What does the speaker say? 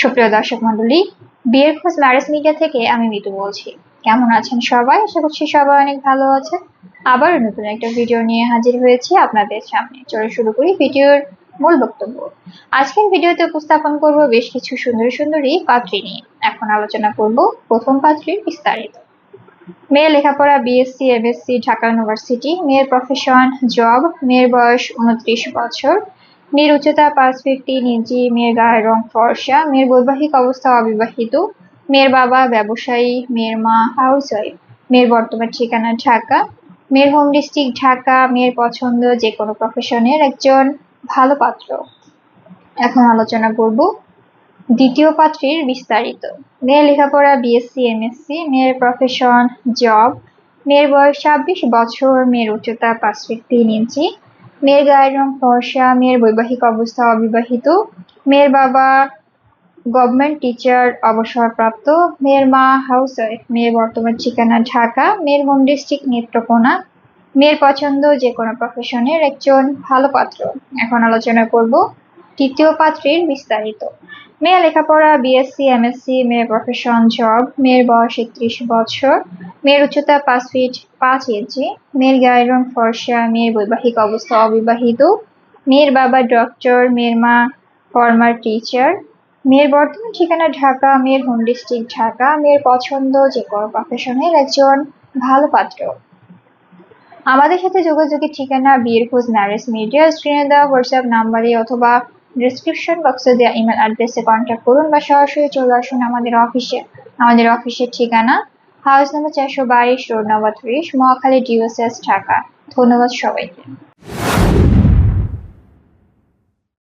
সুপ্রিয় দর্শক মন্ডলী বিয়ের খোঁজ ম্যারেজ মিডিয়া থেকে আমি মিতু বলছি। কেমন আছেন সবাই? আশা করছি সবাই অনেক ভালো আছেন। আবার নতুন একটা ভিডিও নিয়ে হাজির হয়েছি আপনাদের সামনে। চলে শুরু করি ভিডিওর মূল বক্তব্য। আজকের ভিডিওতে উপস্থাপন করব বেশ কিছু সুন্দর সুন্দরী পাত্রী নিয়ে। এখন আলোচনা করব প্রথম পাত্রীর বিস্তারিত। মেয়ে লেখাপড়া বিএসসি এমএসসি ঢাকা ইউনিভার্সিটি মেয়ের প্রফেশন জব মেয়ের বয়স উনত্রিশ বছর। মেয়ের উচ্চতা পাঁচ ফিট তিন ইঞ্চি, মেয়ের গায়ের রং ফর্সা, মেয়ের বৈবাহিক অবস্থা অবিবাহিত, মেয়ের বাবা ব্যবসায়ী, মেয়ের মা হাউস ওয়াইফ মেয়ের বর্তমান ঠিকানা ঢাকা, মেয়ের হোম ডিস্ট্রিক্ট ঢাকা, মেয়ের পছন্দ যে কোনো প্রফেশনের একজন ভালো পাত্র। এখন আলোচনা করব দ্বিতীয় পাত্রীর বিস্তারিত। মেয়ের লেখাপড়া বিএসসি এমএসসি মেয়ের প্রফেশন জব মেয়ের বয়স ছাব্বিশ বছর, মেয়ের উচ্চতা পাঁচ ফিট তিন ইঞ্চি মেয়ের গায়ের রং ফর্সা, মেয়ের বৈবাহিক অবস্থা অবিবাহিত, মেয়ের বাবা গভর্নমেন্ট টিচার অবসরপ্রাপ্ত, মেয়ের মা হাউস ওয়াইফ মেয়ের বর্তমান ঠিকানা ঢাকা, মেয়ের হোম ডিস্ট্রিক্ট নেত্রকোনা, মেয়ের পছন্দ যে কোনো প্রফেশনের একজন ভালো পাত্র। এখন আলোচনা করব তৃতীয় পাত্রীর বিস্তারিত। মেয়ে লেখাপড়া বিএসসি এমএসসি মেয়ের প্রফেশন জব মেয়ের বয়স একত্রিশ বছর, মেয়ের উচ্চতা পাঁচ ফিট পাঁচ ইঞ্চি মেয়ের গায়ের রং ফর্সা, মেয়ের বৈবাহিক অবস্থা অবিবাহিত, মেয়ের বাবা ডক্টর মেয়ের মা ফর্মার টিচার মেয়ের বর্তমান ঠিকানা ঢাকা, মেয়ের হোম ডিস্ট্রিক্ট ঢাকা, মেয়ের পছন্দ যে কোনো প্রফেশনের একজন ভালো পাত্র। আমাদের সাথে যোগাযোগের ঠিকানা বিয়ের খোঁজ ম্যারেজ মিডিয়া স্ক্রিনে দেওয়া হোয়াটসঅ্যাপ নাম্বারে অথবা ডিসক্রিপশন বক্সে দেওয়া ইমেল অ্যাড্রেসে কন্ট্যাক্ট করুন বা সরাসরি চলে আসুন আমাদের অফিসে আমাদের অফিসের ঠিকানা হাউস নাম্বার চারশো বাইশ, রোড নাম্বার ত্রিশ, মহাখালী ডিওসিএস ঢাকা। ধন্যবাদ সবাইকে।